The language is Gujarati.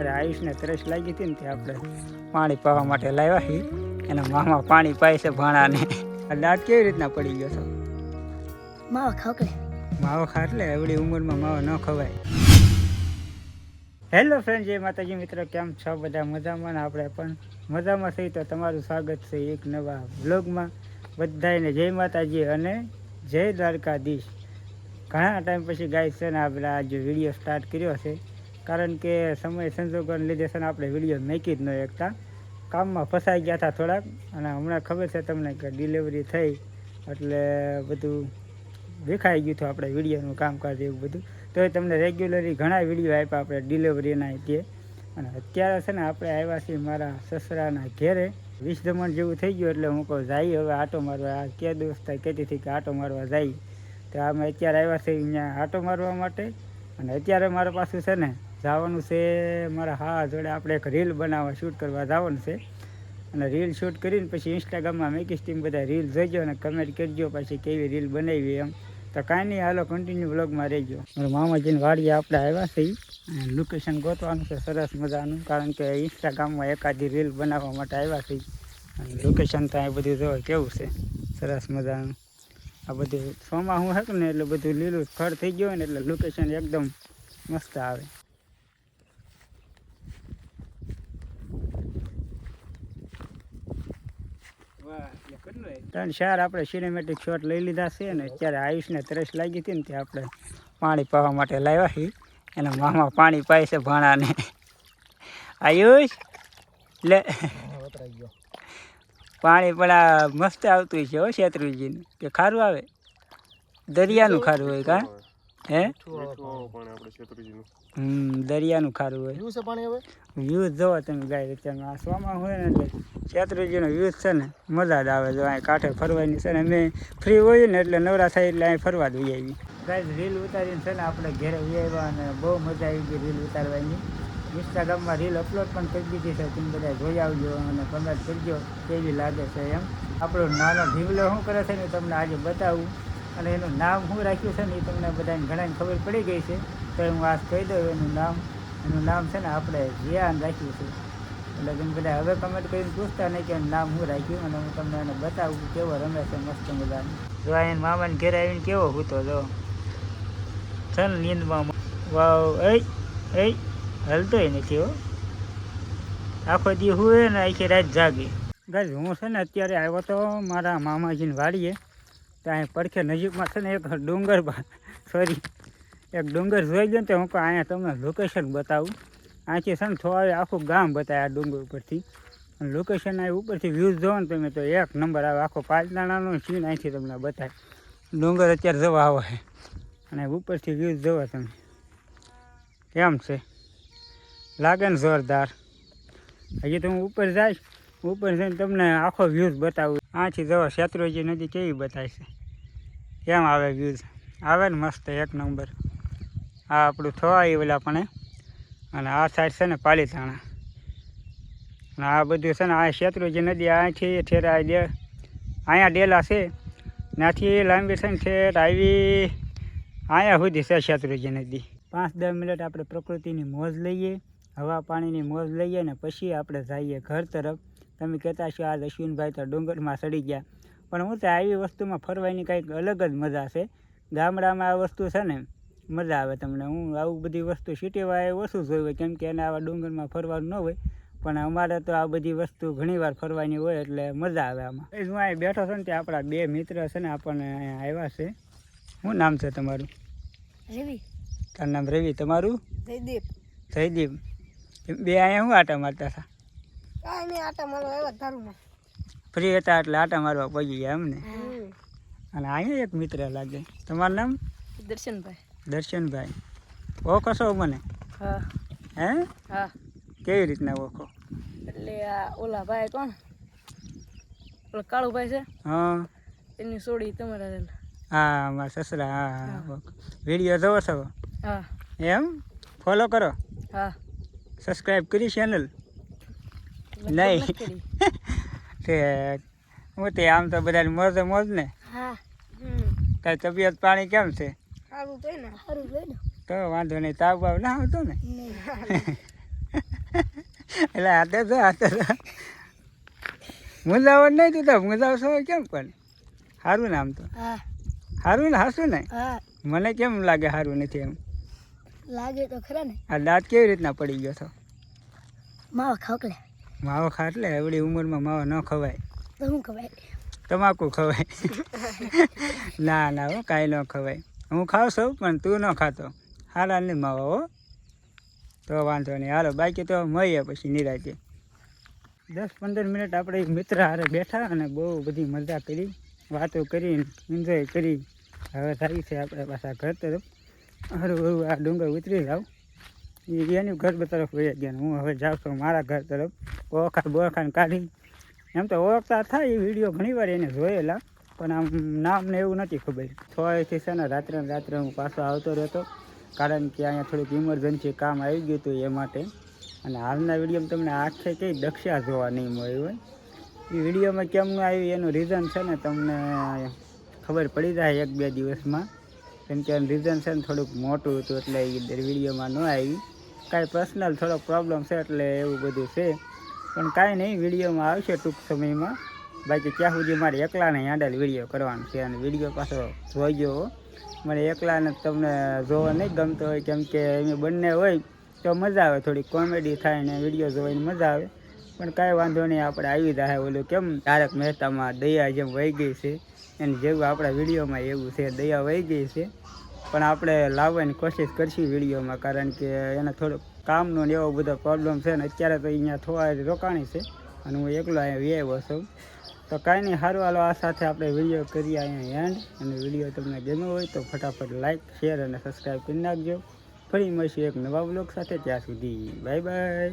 ત્યારે આયુષને તરસ લાગી હતી ને તે આપણે પાણી પાવા માટે લાવ્યા છે એના મામા પાણી પાય છે ભાણાને. દાંત કેવી રીતના પડી ગયો છો? માવો ખાકડે માવો ખાટલે એવડી ઉંમરમાં માવો ન ખવાય. હેલો ફ્રેન્ડ જય માતાજી મિત્રો કેમ છો? બધા મજામાં ને આપણે પણ મજામાં થઈ તો તમારું સ્વાગત છે એક નવા બ્લોગમાં બધાને જય માતાજી અને જય દ્વારકાધીશ. ઘણા ટાઈમ પછી ગાય છે ને આપણે આજે વીડિયો સ્ટાર્ટ કર્યો છે કારણ કે સમય સંજોગોને લીધે છે ને આપણે વીડિયો મેકી જ ન એકતા. કામમાં ફસાઈ ગયા હતા થોડાક, અને હમણાં ખબર છે તમને કે ડિલિવરી થઈ, એટલે બધું દેખાઈ ગયું હતું આપણે વિડીયોનું કામકાજ એવું બધું. તો તમને રેગ્યુલરી ઘણા વીડિયો આપ્યા આપણે ડિલિવરીના તે અને અત્યારે છે ને આપણે આવ્યા છીએ મારા સસરાના ઘેરે. વીસ દમણ જેવું થઈ ગયું એટલે હું કહું, જાય હવે આટો મારવા. આ કે દોસ્ત કહેતી હતી કે આટો મારવા જાય. તો અમે અત્યારે આવ્યા છીએ અહીંયા આટો મારવા માટે. અને અત્યારે મારા પાસે છે ને જવાનું છે, મારા હા જોડે આપણે એક રીલ બનાવવા શૂટ કરવા જવાનું છે. અને રીલ શૂટ કરીને પછી ઇન્સ્ટાગ્રામમાં મેકીશ ટીમ બધા રીલ જોઈજો અને કમેન્ટ કરજો પછી કેવી રીલ બનાવી એમ. તો કાંઈ નહીં, હાલો કન્ટિન્યુ બ્લોગમાં રહેજો. મારા મામાજીને વાડીએ આપણે આવ્યા છીએ. અને લોકેશન ગોતવાનું છે, સરસ મજાનું, કારણ કે ઇન્સ્ટાગ્રામમાં એકાદી રીલ બનાવવા માટે આવ્યા છીએ. અને લોકેશન તો અહીં બધું જો કેવું છે, સરસ મજાનું. આ બધું સોમાં હું હક ને એટલે બધું લીલું સ્થળ થઈ ગયું હોય ને, એટલે લોકેશન એકદમ મસ્ત આવે. ત્રણ ચાર આપણે સિનેમેટિક શોટ લઈ લીધા છે ને અત્યારે આયુષને તરસ લાગી હતી ને તે આપણે પાણી પાવા માટે લાવ્યા છીએ. એના મામા પાણી પાય છે ભાણાને. આયુષ, લે. પાણી પણ આ મસ્ત આવતું છે હો શેત્રુજીનું. કે ખારું આવે? દરિયાનું ખારું હોય કા? હે? હમ દરિયાનું ખારું હોય. પીવું છે પાણી હવે? વ્યૂ જોવો તમે ગાય અત્યારમાં આ સોમાં હોય ને એટલે શેત્રુજીનો વ્યૂ છે ને મજા જ આવે જો અહીં કાંઠે ફરવાની છે ને. અમે ફ્રી હોઈએ ને એટલે નવરા થાય એટલે અહીં ફરવા જઈ આવી ગાય રીલ ઉતારીને છે ને આપણે ઘરે આવ્યા અને બહુ મજા આવી ગઈ રીલ ઉતારવાની. ઇન્સ્ટાગ્રામમાં રીલ અપલોડ પણ કરી દીધી છે. તમે બધા જોઈ આવજો અને કમેન્ટ કરજો કેવી લાગે છે એમ. આપણો નાનો ઢીંગલો શું કરે છે ને તમને આજે બતાવું. અને એનું નામ શું રાખ્યું છે ને એ તમને બધાને ઘણાને ખબર પડી ગઈ છે, તો હું આ કહી દઉં એનું નામ. એનું નામ છે ને આપણે જીયાન રાખ્યું છે. એટલે તમે બધા હવે કમેન્ટ કરીને પૂછતા નહીં કે એનું નામ શું રાખ્યું અને હું તમને એને બતાવું કે કેવો રમે છે મસ્ત મજાનો. જો આ એને મામાને ઘેર આવીને કેવો હૂતો જો. છે ને નીંદમાં વાવ એ એ હલતોય નથી હો. આખો દી હુએ ને આખી રાત જાગી. ગાય હું છે ને અત્યારે આવ્યો તો મારા મામાજીની વાડીએ. ત્યાં પડખે નજીકમાં છે ને એક ડુંગર સોરી એક ડુંગર જોઈ ગયો ને તો હું કહું અહીંયા તમને લોકેશન બતાવું. અહીંથી છે ને થોડા આખું ગામ બતાવે આ ડુંગર ઉપરથી. અને લોકેશન આ ઉપરથી વ્યૂઝ જોવો ને તમે તો એક નંબર આવે, આખો પાલતાણાનો સીન અહીંથી તમને બતાવે ડુંગર અત્યારે જવા આવે અને ઉપરથી વ્યૂઝ જોવો તમે. કેમ છે? લાગે ને જોરદાર. હજી તો હું ઉપર જઈશ ઉપર છે તમને આખો વ્યૂઝ બતાવું. આથી જવો શેત્રુજી નદી કેવી બતાવે છે? કેમ આવે વ્યૂઝ આવે ને મસ્ત એક નંબર આ આપણું થવાય ઓલા પણ અને આ સાઈડ છે ને પાલીતાણા. અને આ બધું છે ને, આ શેત્રુજી નદી અહીંથી ઠેરા અહીંયા ડેલા છે. ત્યાંથી લાંબી છે ને ઠેર આવી. અહીંયા સુધી છે શેત્રુજી નદી. પાંચ દસ મિનિટ આપણે પ્રકૃતિની મોજ લઈએ, હવા પાણીની મોજ લઈએ ને પછી આપણે જઈએ ઘર તરફ. તમે કહેતા છો આ દશવિનભાઈ તો ડુંગરમાં સડી ગયા. પણ હું તો આવી વસ્તુમાં ફરવાની કંઈક અલગ જ મજા છે. ગામડામાં આ વસ્તુ છે ને મજા આવે તમને. હું આવું બધી વસ્તુ સિટીમાં ઓછું જોયું હોય કેમ કે એને આવા ડુંગરમાં ફરવાનું ન હોય. પણ અમારે તો આ બધી વસ્તુ ઘણીવાર ફરવાની હોય એટલે મજા આવે આમાં. એ હું અહીં બેઠો છું ને ત્યાં આપણા બે મિત્ર છે ને આપણને અહીંયા આવ્યા છે. શું નામ છે તમારું? રવિ. તારું નામ રવિ તમારું? જયદીપ. જયદીપ. બે અહીંયા શું આટા મારતા હતા? કાંઈ નહીં આટા મારો આવ્યા ધારુમાં. ફ્રી હતા એટલે આટા મારવા પગી ગયા એમને અને અહીંયા એક મિત્ર લાગે. તમારું નામ? દર્શનભાઈ. દર્શનભાઈ. ઓળખો છો મને? હે. હા? કેવી રીતના ઓળખો? એટલે આ ઓલા ભાઈ કોણ? ઓલા કાળુભાઈ છે? હા. એની સોડી તમારા હા મારા સસરા હા વીડિયો જોવો છો? હા. એમ? ફોલો કરો. હા. સબસ્ક્રાઈબ કરી ચેનલ? નહીં. તે હું તે આમ તો બધાને મોજ મોજ ને? હા. તારી તબિયત પાણી કેમ છે? તો ને? સારું લઈ ને? તો વાંધો નહીં તાવ બાવ ના આવતો ને? એટલે હાથે તો હાથે તો મુંજાવટ નહીં તું તો મુંજાવશો કેમ પણ? સારું ને આમ તો? સારું ને હાસું ને? મને કેમ લાગે સારું નથી એમ? લાગે તો ખરા ને. આ દાંત કેવી રીતના પડી ગયો છો? માવા ખાવકલે માવો ખા એટલે એવડી ઉંમરમાં માવો ન ખવાય. શું ખવાય? તમાકુ ખવાય. ના ના હો કાંઈ ન ખવાય. હું ખાઉં છું પણ તું ન ખાતો. હાલા નહીં માવો હો. તો વાંધો નહીં. હાલો બાકી તો મળીએ પછી નિરાતે. દસ પંદર મિનિટ આપણે એક મિત્ર હારે બેઠા અને બહુ બધી મજા કરી વાતો કરી એન્જોય કરી. હવે થાય છે આપણે પાછા ઘર તરફ. હારું હારું આ ડુંગર ઉતરી જાવ એ એનું ઘર તરફ વહી ગયા હું હવે જાઉં છું મારા ઘર તરફ. ઓળખાણ બોળખાણ કાઢી. એમ તો ઓળખતા થાય એ વીડિયો ઘણી વાર એને જોયેલા, પણ આમ નામ ને એવું નથી ખબર. થોડીથી છે ને રાત્રે રાત્રે હું પાછો આવતો રહેતો, કારણ કે અહીંયા થોડીક ઇમરજન્સી કામ આવી ગયું હતું એ માટે. અને હાલના વિડીયોમાં તમને આખે કંઈ દક્ષા જોવા નહીં મળી હોય. એ વિડીયોમાં કેમનું આવ્યું એનું રીઝન છે ને તમને ખબર પડી જાય એક બે દિવસમાં. કેમ કે રીઝન છે ને થોડુંક મોટું હતું એટલે એ વિડીયોમાં ન આવી. કાંઈ પર્સનલ થોડોક પ્રોબ્લેમ છે એટલે એવું બધું છે. પણ કાંઈ નહીં, વિડીયોમાં આવશે ટૂંક સમયમાં. બાકી ત્યાં સુધી મારે એકલાને હેન્ડલ વીડિયો કરવાનો છે અને વીડિયો પાછો જોઈજો ગયો મને એકલાને તમને જોવા નહીં ગમતો હોય, કેમ કે એમ બંને હોય તો મજા આવે. થોડી કોમેડી થાય ને વીડિયો જોવાની મજા આવે. પણ કાંઈ વાંધો નહીં, આપણે આવી જાય ઓલું કેમ તારક મહેતામાં દયા જેમ વહી ગઈ છે. અને જેવું આપણા વિડીયોમાં એવું છે, દયા વહી ગઈ છે. પણ આપણે લાવવાની કોશિશ કરશું વિડીયોમાં, કારણ કે એને થોડુંક કામનો ને એવો બધો પ્રોબ્લેમ છે ને અત્યારે તો અહીંયા થોડા રોકાણી છે અને હું એકલો અહીંયા વ્યાયો છું. તો કાંઈ નહીં સારું હાલો, આ સાથે આપણે વીડિયો કરીએ અહીંયા એન્ડ અને વીડિયો તમને ગમ્યો હોય તો ફટાફટ લાઇક શેર અને સબસ્ક્રાઈબ કરી નાખજો. ફરી મળીશું એક નવા બ્લોગ સાથે. ત્યાં સુધી બાય બાય